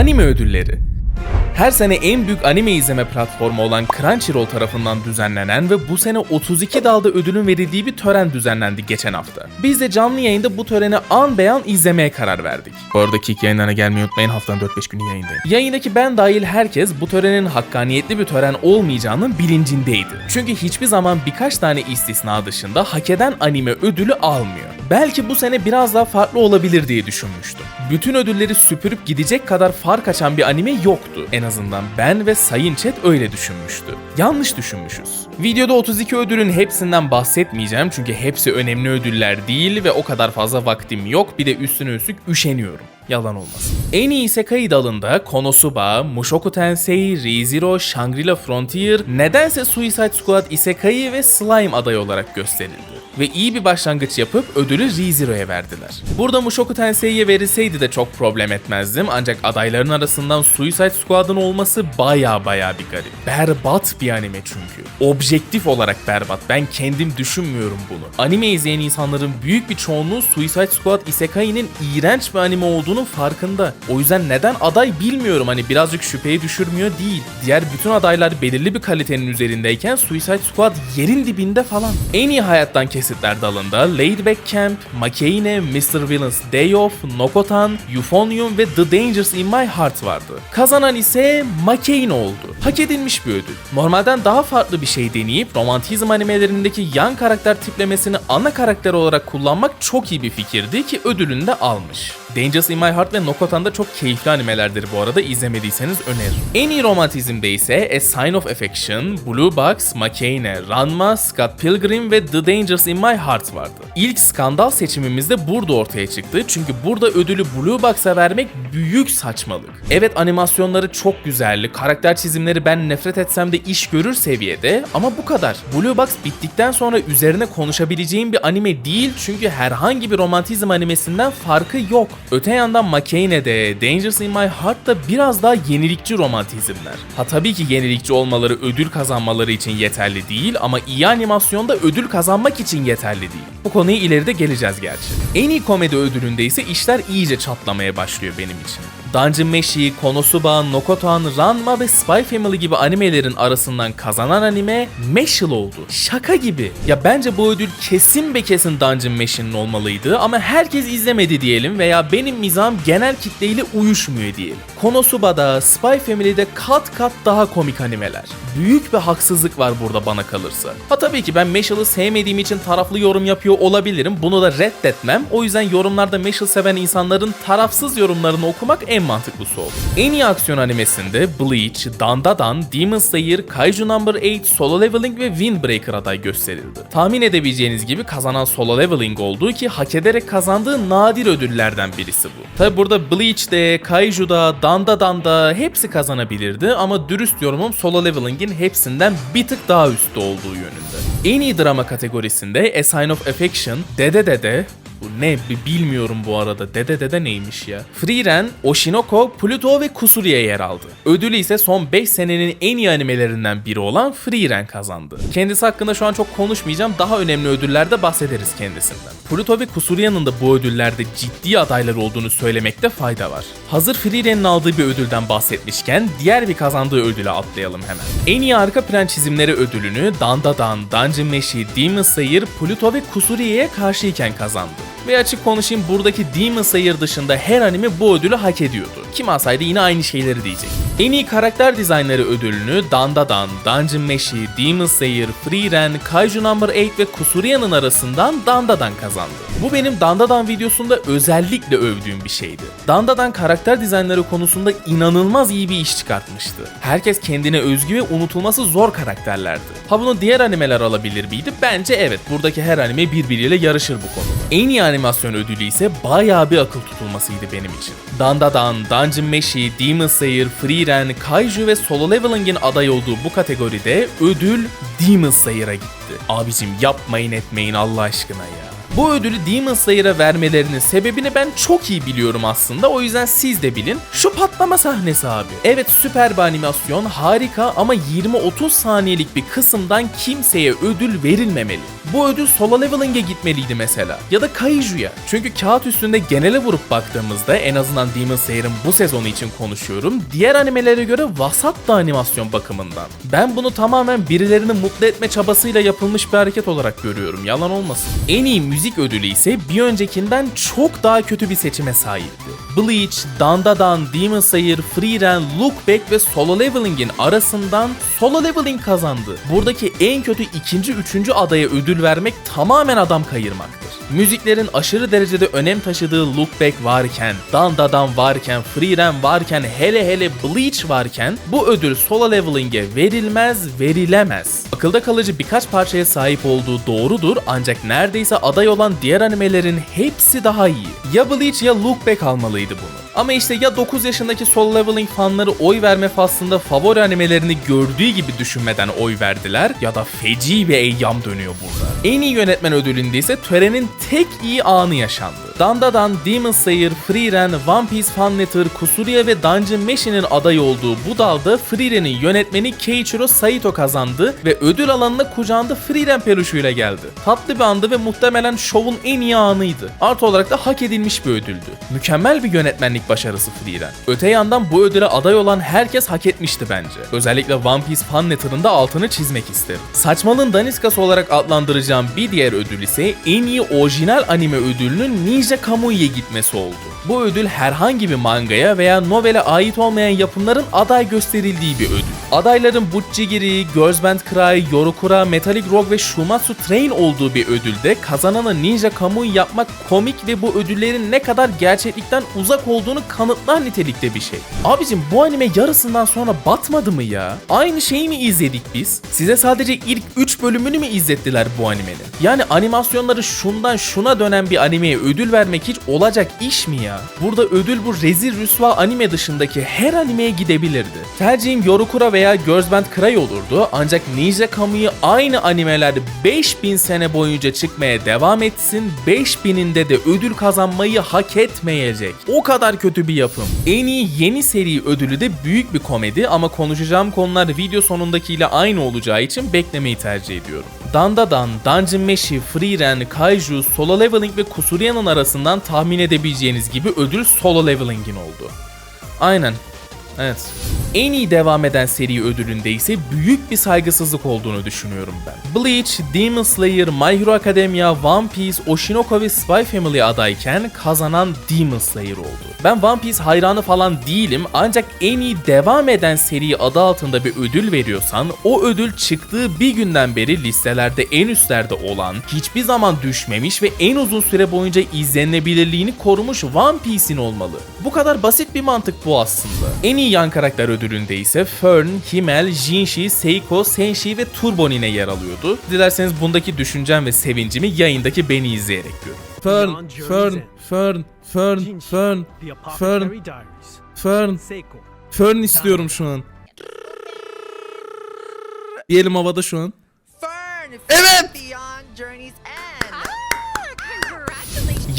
Anime ödülleri. Her sene en büyük anime izleme platformu olan Crunchyroll tarafından düzenlenen ve bu sene 32 dalda ödülün verildiği bir tören düzenlendi geçen hafta. Biz de canlı yayında bu töreni an beyan izlemeye karar verdik. Bu arada Kick yayınlarına gelmeyi unutmayın haftanın 4-5 günü yayındayım. Yayındaki ben dahil herkes bu törenin hakkaniyetli bir tören olmayacağının bilincindeydi. Çünkü hiçbir zaman birkaç tane istisna dışında hak eden anime ödülü almıyor. Belki bu sene biraz daha farklı olabilir diye düşünmüştüm. Bütün ödülleri süpürüp gidecek kadar fark açan bir anime yoktu. En azından ben ve Sayın Chat öyle düşünmüştü. Yanlış düşünmüşüz. Videoda 32 ödülün hepsinden bahsetmeyeceğim çünkü hepsi önemli ödüller değil ve o kadar fazla vaktim yok. Bir de üstüne üstlük üşeniyorum. Yalan olmasın. En iyi Isekai dalında Konosuba, Mushoku Tensei, ReZero, Shangri-La Frontier, nedense Suicide Squad Isekai ve Slime aday olarak gösterildi. Ve iyi bir başlangıç yapıp ödülü ReZero'ya verdiler. Burada Mushoku Tensei'ye verilseydi de çok problem etmezdim ancak adayların arasından Suicide Squad'ın olması baya baya bir garip. Berbat bir anime çünkü. Objektif olarak berbat. Ben kendim düşünmüyorum bunu. Anime izleyen insanların büyük bir çoğunluğu Suicide Squad Isekai'nin iğrenç bir anime olduğunun farkında. O yüzden neden aday bilmiyorum hani birazcık şüpheye düşürmüyor değil. Diğer bütün adaylar belirli bir kalitenin üzerindeyken Suicide Squad yerin dibinde falan. En iyi hayattan kesitler dalında Laid Camp, Makeine, Mr. Villain's Day Off, Nokotan, Euphonium ve The Dangers in My Heart vardı. Kazanan ise Makeine oldu. Hak edilmiş bir ödül. Normalden daha farklı bir şey deneyip romantizm animelerindeki yan karakter tiplemesini ana karakter olarak kullanmak çok iyi bir fikirdi ki ödülünü de almış. Dangerous in My Heart ve Nokotan da çok keyifli animelerdir bu arada izlemediyseniz öneririm. En iyi romantizmde ise A Sign of Affection, Blue Box, Makeine, Ranma, Scott Pilgrim ve The Dangers in My Heart vardı. İlk skandal seçimimiz de burada ortaya çıktı çünkü burada ödülü Blue Box'a vermek büyük saçmalık. Evet animasyonları çok güzelli, karakter çizimleri ben nefret etsem de iş görür seviyede ama bu kadar. Blue Box bittikten sonra üzerine konuşabileceğim bir anime değil çünkü herhangi bir romantizm animesinden farkı yok. Öte yandan Makeine'de, Dangerous in My Heart'ta biraz daha yenilikçi romantizmler. Ha tabii ki yenilikçi olmaları ödül kazanmaları için yeterli değil ama iyi animasyonda ödül kazanmak için yeterli değil. Bu konuya ileride geleceğiz gerçi. En iyi komedi ödülünde ise işler iyice çatlamaya başlıyor benim için. Dungeon Meshi, Konosuba, Nokotan, Ranma ve Spy Family gibi animelerin arasından kazanan anime Meshul oldu. Şaka gibi. Ya bence bu ödül kesin be kesin Dungeon Meshi'nin olmalıydı ama herkes izlemedi diyelim veya benim mizahım genel kitleyle uyuşmuyor diyelim. Konosuba'da, Spy Family'de kat kat daha komik animeler. Büyük bir haksızlık var burada bana kalırsa. Ha tabii ki ben Meshul'u sevmediğim için taraflı yorum yapıyor olabilirim. Bunu da reddetmem. O yüzden yorumlarda Meshul seven insanların tarafsız yorumlarını okumak en mantıklısı olur. En iyi aksiyon animesinde Bleach, Dandadan, Demon Slayer, Kaiju Number 8, Solo Leveling ve Windbreaker aday gösterildi. Tahmin edebileceğiniz gibi kazanan Solo Leveling olduğu ki hak ederek kazandığı nadir ödüllerden birisi bu. Tabi burada Bleach'de, Kaiju'da, Dandadan'da hepsi kazanabilirdi ama dürüst yorumum Solo Leveling'in hepsinden bir tık daha üstte olduğu yönünde. En iyi drama kategorisinde A Sign of Affection, Dede Dede, bu ne bi- bilmiyorum bu arada. Dede dede neymiş ya? Frieren, Oshinoko, Pluto ve Kusuriye yer aldı. Ödülü ise son 5 senenin en iyi animelerinden biri olan Frieren kazandı. Kendisi hakkında şu an çok konuşmayacağım. Daha önemli ödüllerde bahsederiz kendisinden. Pluto ve Kusuriye'nin de bu ödüllerde ciddi adaylar olduğunu söylemekte fayda var. Hazır Frieren'in aldığı bir ödülden bahsetmişken diğer bir kazandığı ödüle atlayalım hemen. En iyi arka plan çizimleri ödülünü Dandadan, Dungeon Meshi, Demon Slayer, Pluto ve Kusuriye'ye karşıyken kazandı. Ve açık konuşayım buradaki Demon Slayer dışında her anime bu ödülü hak ediyordu. Kim alsaydı yine aynı şeyleri diyecek. En iyi karakter dizaynları ödülünü Dandadan, Dungeon Meshi, Demon Slayer, Frieren, Kaiju Number 8 ve Kusuria'nın arasından Dandadan kazandı. Bu benim Dandadan videosunda özellikle övdüğüm bir şeydi. Dandadan karakter dizaynları konusunda inanılmaz iyi bir iş çıkartmıştı. Herkes kendine özgü ve unutulması zor karakterlerdi. Ha bunu diğer animeler alabilir miydi? Bence evet. Buradaki her anime birbiriyle yarışır bu konuda. En iyi animasyon ödülü ise bayağı bir akıl tutulmasıydı benim için. Dandadan, Dungeon Meshi, Demon Slayer, Frieren, Kaiju ve Solo Leveling'in aday olduğu bu kategoride ödül Demon Slayer'a gitti. Abicim yapmayın etmeyin Allah aşkına ya. Bu ödülü Demon Slayer'a vermelerinin sebebini ben çok iyi biliyorum aslında. O yüzden siz de bilin. Şu patlama sahnesi abi. Evet süper bir animasyon, harika ama 20-30 saniyelik bir kısımdan kimseye ödül verilmemeli. Bu ödül solo leveling'e gitmeliydi mesela. Ya da Kaiju'ya. Çünkü kağıt üstünde genele vurup baktığımızda en azından Demon Slayer'ın bu sezonu için konuşuyorum. Diğer animelere göre vasat da animasyon bakımından. Ben bunu tamamen birilerini mutlu etme çabasıyla yapılmış bir hareket olarak görüyorum. Yalan olmasın. En iyi müzik ödülü ise bir öncekinden çok daha kötü bir seçime sahipti. Bleach, Dandadan, Demon Slayer, Frieren, Look Back ve Solo Leveling'in arasından Solo Leveling kazandı. Buradaki en kötü ikinci, üçüncü adaya ödül vermek tamamen adam kayırmaktır. Müziklerin aşırı derecede önem taşıdığı Look Back varken, Dandadan varken, Frieren varken, hele hele Bleach varken bu ödül Solo Leveling'e verilmez, verilemez. Akılda kalıcı birkaç parçaya sahip olduğu doğrudur ancak neredeyse aday olan diğer animelerin hepsi daha iyi. Ya Bleach ya Look Back almalıydı bunu. Ama işte ya 9 yaşındaki Solo Leveling fanları oy verme faslında favori animelerini gördüğü gibi düşünmeden oy verdiler ya da feci bir eyyam dönüyor burada. En iyi yönetmen ödülünde ise törenin tek iyi anı yaşandı. Dandadan, Demon Slayer, Frieren, One Piece Fan Letter, Kusuria ve Dungeon Meshi'nin aday olduğu bu dalda Frieren'in yönetmeni Keiichiro Saito kazandı ve ödül alanına kucağında Frieren peluşuyla geldi. Tatlı bir andı ve muhtemelen şovun en iyi anıydı. Artı olarak da hak edilmiş bir ödüldü. Mükemmel bir yönetmenlik başarısı Frieren. Öte yandan bu ödüle aday olan herkes hak etmişti bence. Özellikle One Piece Fan Letter'ın da altını çizmek isterim. Saçmalığın daniskası olarak adlandıracağım bir diğer ödül ise en iyi orijinal anime ödülünün Ninja Kamui'ye gitmesi oldu. Bu ödül herhangi bir mangaya veya novele ait olmayan yapımların aday gösterildiği bir ödül. Adayların Butchigiri, Girls Band Cry, Yorokura, Metallic Rock ve Shumatsu Train olduğu bir ödülde kazanana Ninja Kamui yapmak komik ve bu ödüllerin ne kadar gerçeklikten uzak olduğunu kanıtlar nitelikte bir şey. Abicim bu anime yarısından sonra batmadı mı ya? Aynı şeyi mi izledik biz? Size sadece ilk 3 bölümünü mü izlettiler bu animenin? Yani animasyonları şundan şuna dönen bir animeye ödül vermek hiç olacak iş mi ya? Burada ödül bu rezil rüsva anime dışındaki her animeye gidebilirdi. Tercihim Yorokura veya Girls Band Cry olurdu ancak Ninja Kamui aynı animeler 5000 sene boyunca çıkmaya devam etsin 5000'inde de ödül kazanmayı hak etmeyecek. O kadar kötü bir yapım. En iyi yeni seri ödülü de büyük bir komedi ama konuşacağım konular video sonundakiyle aynı olacağı için beklemeyi tercih ediyorum. Dandadan, Dungeon Meshi, Frieren, Kaiju, Solo Leveling ve Kusuria'nın arasından tahmin edebileceğiniz gibi ödül Solo Leveling'in oldu. Aynen. Evet. En iyi devam eden seri ödülünde ise büyük bir saygısızlık olduğunu düşünüyorum ben. Bleach, Demon Slayer, My Hero Academia, One Piece, Oshinoko ve Spy Family adayken kazanan Demon Slayer oldu. Ben One Piece hayranı falan değilim ancak en iyi devam eden seri adı altında bir ödül veriyorsan o ödül çıktığı bir günden beri listelerde en üstlerde olan, hiçbir zaman düşmemiş ve en uzun süre boyunca izlenebilirliğini korumuş One Piece'in olmalı. Bu kadar basit bir mantık bu aslında. En iyi yan karakter ödülünde ise Fern, Himmel, Jinshi, Seiko, Senshi ve Turbonine yer alıyordu. Dilerseniz bundaki düşüncem ve sevincimi yayındaki beni izleyerek görün. Fern, Fern, Fern, Fern, Fern, Fern. Fern, Seiko. Fern istiyorum şu an. Diyelim havada şu an. Fern, Evet.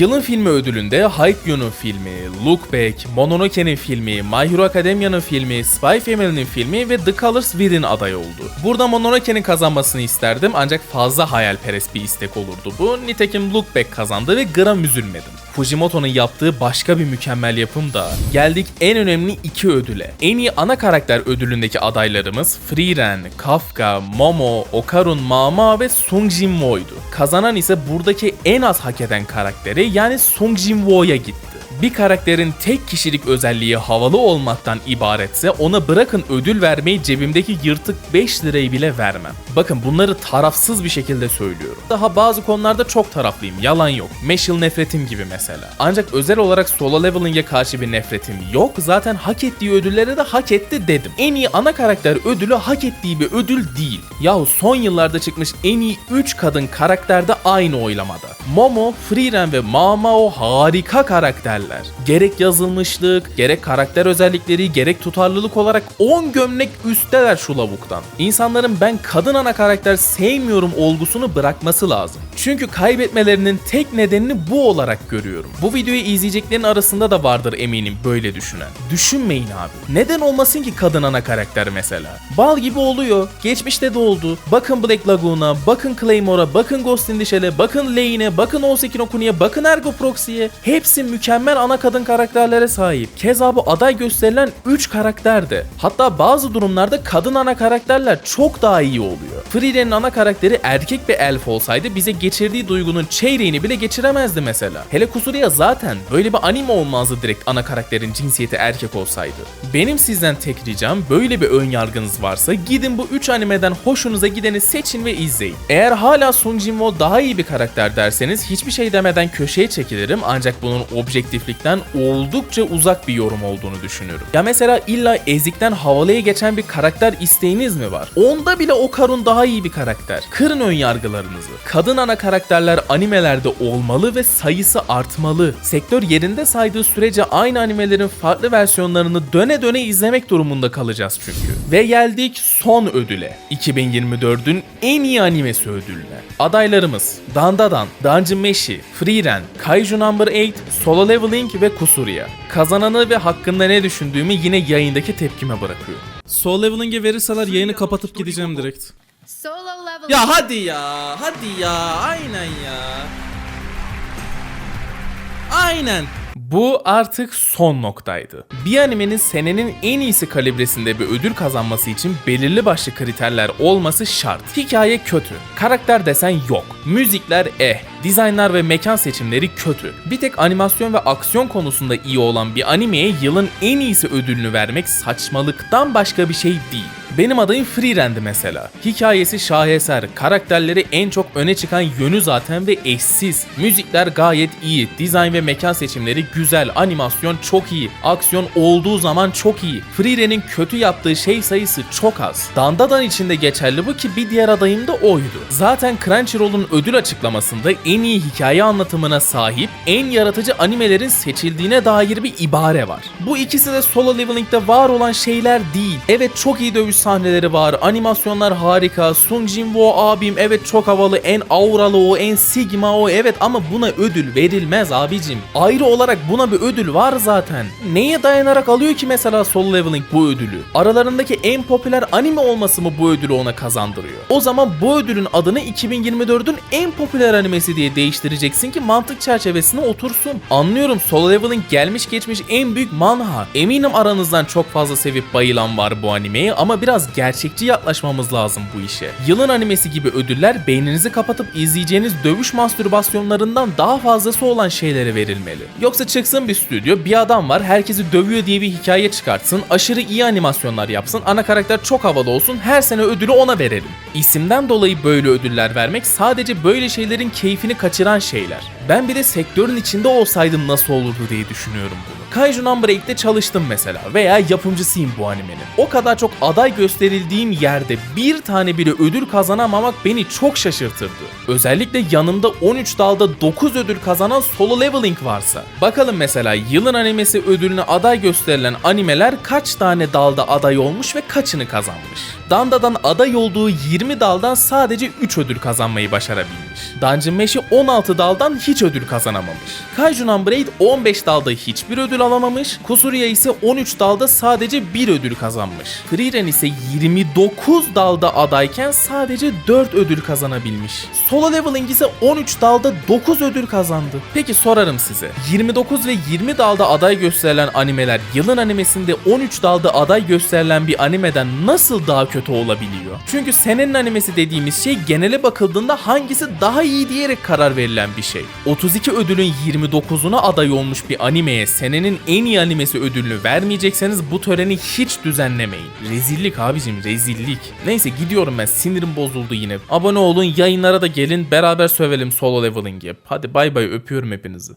Yılın filmi ödülünde Haikyuu'nun filmi, Look Back, Mononoke'nin filmi, My Hero Academia'nın filmi, Spy Family'nin filmi ve The Colors Within aday oldu. Burada Mononoke'nin kazanmasını isterdim ancak fazla hayalperest bir istek olurdu bu. Nitekim Look Back kazandı ve gram üzülmedim. Fujimoto'nun yaptığı başka bir mükemmel yapım da. Geldik en önemli iki ödüle. En iyi ana karakter ödülündeki adaylarımız Frieren, Kafka, Momo, Okarun Mama ve Sung Jin-woo'ydu. Kazanan ise buradaki en az hak eden karakteri yani Sung Jin-woo'ya gitti. Bir karakterin tek kişilik özelliği havalı olmaktan ibaretse ona bırakın ödül vermeyi cebimdeki yırtık 5 lirayı bile vermem. Bakın bunları tarafsız bir şekilde söylüyorum. Daha bazı konularda çok taraflıyım yalan yok. Meşil nefretim gibi mesela. Ancak özel olarak solo leveling'e karşı bir nefretim yok. Zaten hak ettiği ödüllere de hak etti dedim. En iyi ana karakter ödülü hak ettiği bir ödül değil. Yahu son yıllarda çıkmış en iyi 3 kadın karakter de aynı oylamada. Momo, Frieren ve Mamao harika karakterler. Gerek yazılmışlık, gerek karakter özellikleri, gerek tutarlılık olarak 10 gömlek üstteler şu lavuktan. İnsanların ben kadın ana karakter sevmiyorum olgusunu bırakması lazım. Çünkü kaybetmelerinin tek nedenini bu olarak görüyorum. Bu videoyu izleyeceklerin arasında da vardır eminim böyle düşünen. Düşünmeyin abi. Neden olmasın ki kadın ana karakter mesela? Bal gibi oluyor. Geçmişte de oldu. Bakın Black Lagoon'a, bakın Claymore'a, bakın Ghost in the Shell'e, bakın Lane'e, bakın Oseki no Kuni'ye, bakın Ergo Proxy'ye. Hepsi mükemmel ana kadın karakterlere sahip. Keza bu aday gösterilen 3 karakter de. Hatta bazı durumlarda kadın ana karakterler çok daha iyi oluyor. Frieren'in ana karakteri erkek bir elf olsaydı bize geçirdiği duygunun çeyreğini bile geçiremezdi mesela. Hele Kusuriya zaten böyle bir anime olmazdı direkt ana karakterin cinsiyeti erkek olsaydı. Benim sizden tek ricam böyle bir ön yargınız varsa gidin bu 3 animeden hoşunuza gideni seçin ve izleyin. Eğer hala Sun Jinwoo daha iyi bir karakter derseniz hiçbir şey demeden köşeye çekilirim ancak bunun objektiflikten oldukça uzak bir yorum olduğunu düşünüyorum. Ya mesela illa ezikten havalıya geçen bir karakter isteğiniz mi var? Onda bile Okarun daha iyi bir karakter. Kırın ön yargılarınızı. Kadın ana karakterler animelerde olmalı ve sayısı artmalı. Sektör yerinde saydığı sürece aynı animelerin farklı versiyonlarını döne döne izlemek durumunda kalacağız çünkü. Ve geldik son ödüle. 2024'ün en iyi animesi ödülüne. Adaylarımız Dandadan, Dungeon Meshi, Frieren, Kaiju Number 8, Solo Leveling ve Kusuriya. Kazananı ve hakkında ne düşündüğümü yine yayındaki tepkime bırakıyorum. Soul Leveling'e verirseler yayını kapatıp gideceğim direkt. Solo. Ya hadi ya, hadi ya, aynen ya. Aynen. Bu artık son noktaydı. Bir animenin senenin en iyisi kalibresinde bir ödül kazanması için belirli başlı kriterler olması şart. Hikaye kötü, karakter desen yok, müzikler eh, dizaynlar ve mekan seçimleri kötü. Bir tek animasyon ve aksiyon konusunda iyi olan bir animeye yılın en iyisi ödülünü vermek saçmalıktan başka bir şey değil. Benim adayım Freerendi mesela. Hikayesi şaheser, karakterleri en çok öne çıkan yönü zaten ve eşsiz. Müzikler gayet iyi, dizayn ve mekan seçimleri güzel, animasyon çok iyi, aksiyon olduğu zaman çok iyi. Freeren'in kötü yaptığı şey sayısı çok az. Dandadan içinde geçerli bu ki bir diğer adayım da oydu. Zaten Crunchyroll'un ödül açıklamasında en iyi hikaye anlatımına sahip, en yaratıcı animelerin seçildiğine dair bir ibare var. Bu ikisi de Solo Leveling'de var olan şeyler değil. Evet çok iyi dövüş sahneleri var, animasyonlar harika, Sun Jinwoo abim evet çok havalı, en auralı o, en sigma o evet ama buna ödül verilmez abicim. Ayrı olarak buna bir ödül var zaten. Neye dayanarak alıyor ki mesela Solo Leveling bu ödülü? Aralarındaki en popüler anime olması mı bu ödülü ona kazandırıyor? O zaman bu ödülün adını 2024'ün en popüler animesi diye değiştireceksin ki mantık çerçevesine otursun. Anlıyorum Solo Leveling gelmiş geçmiş en büyük manha. Eminim aranızdan çok fazla sevip bayılan var bu animeye ama biraz gerçekçi yaklaşmamız lazım bu işe. Yılın animesi gibi ödüller beyninizi kapatıp izleyeceğiniz dövüş mastürbasyonlarından daha fazlası olan şeylere verilmeli. Yoksa çıksın bir stüdyo, bir adam var, herkesi dövüyor diye bir hikaye çıkartsın, aşırı iyi animasyonlar yapsın, ana karakter çok havalı olsun, her sene ödülü ona verelim. İsimden dolayı böyle ödüller vermek sadece böyle şeylerin keyfini kaçıran şeyler. Ben bir de sektörün içinde olsaydım nasıl olurdu diye düşünüyorum bunu. Kaiju Number 8'te çalıştım mesela veya yapımcısıyım bu animenin. O kadar çok aday gösterildiğim yerde bir tane bile ödül kazanamamak beni çok şaşırtırdı. Özellikle yanında 13 dalda 9 ödül kazanan Solo Leveling varsa. Bakalım mesela yılın animesi ödülüne aday gösterilen animeler kaç tane dalda aday olmuş ve kaçını kazanmış. Danda'dan aday olduğu 20 daldan sadece 3 ödül kazanmayı başarabilmiş. Dungeon Meshi 16 daldan hiç ödül kazanamamış. Kaiju Number 8 15 dalda hiçbir ödül alamamış. Kusuriya ise 13 dalda sadece 1 ödül kazanmış. Frieren ise 29 dalda adayken sadece 4 ödül kazanabilmiş. Solo Leveling ise 13 dalda 9 ödül kazandı. Peki sorarım size. 29 ve 20 dalda aday gösterilen animeler yılın animesinde 13 dalda aday gösterilen bir animeden nasıl daha kötü olabiliyor? Çünkü senenin animesi dediğimiz şey genele bakıldığında hangisi daha iyi diyerek karar verilen bir şey. 32 ödülün 29'una aday olmuş bir animeye senenin en iyi animesi ödülünü vermeyecekseniz bu töreni hiç düzenlemeyin. Rezillik abicim rezillik. Neyse gidiyorum ben sinirim bozuldu yine. Abone olun yayınlara da gelin beraber sövelim solo leveling'i. Hadi bay bay öpüyorum hepinizi.